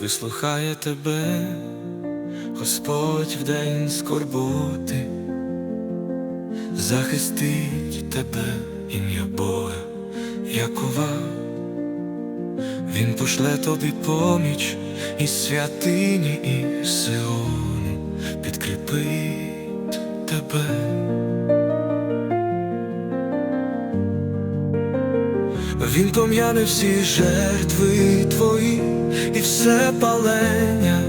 вислухає тебе, Господь в день скорботи, захистить тебе ім'я Бога, Якова. Він пошле тобі поміч із святині і Сиону, підкріпить тебе. Він пом'яне всі жертви твої і все палення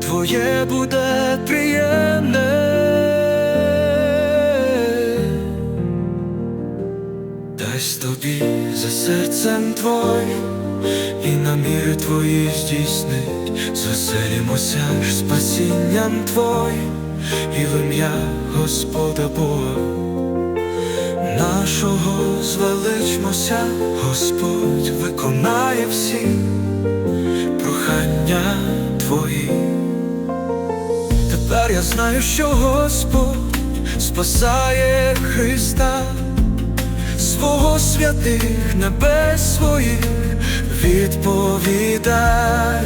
твоє буде приємне. Дасть тобі за серцем твоїм і наміри твої здійснить, Заселімося ж спасінням твоїм і в ім'я Господа Бога нашого звеличмося, Господь виконає всі прохання твої. Тепер я знаю, що Господь спасає Христа, свого святих небес своїх відповідає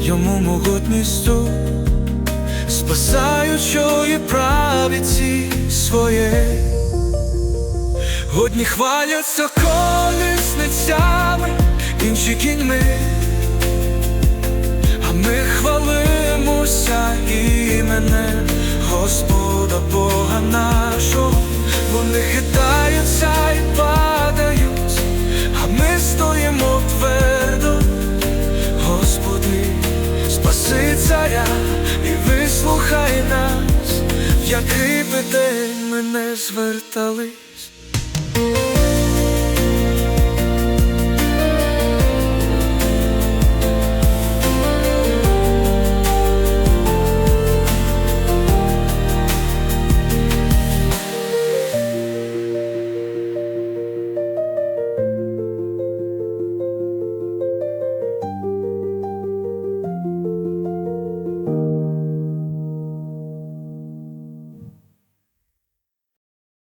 йому могутністю, спасаючої правиці своєї. Одні хваляться колісницями, інші кіньми, Господа Бога нашого, вони хитаються і падають, а ми стоїмо твердо, Господи, спаси царя і вислухай нас, в який би день ми не звертались.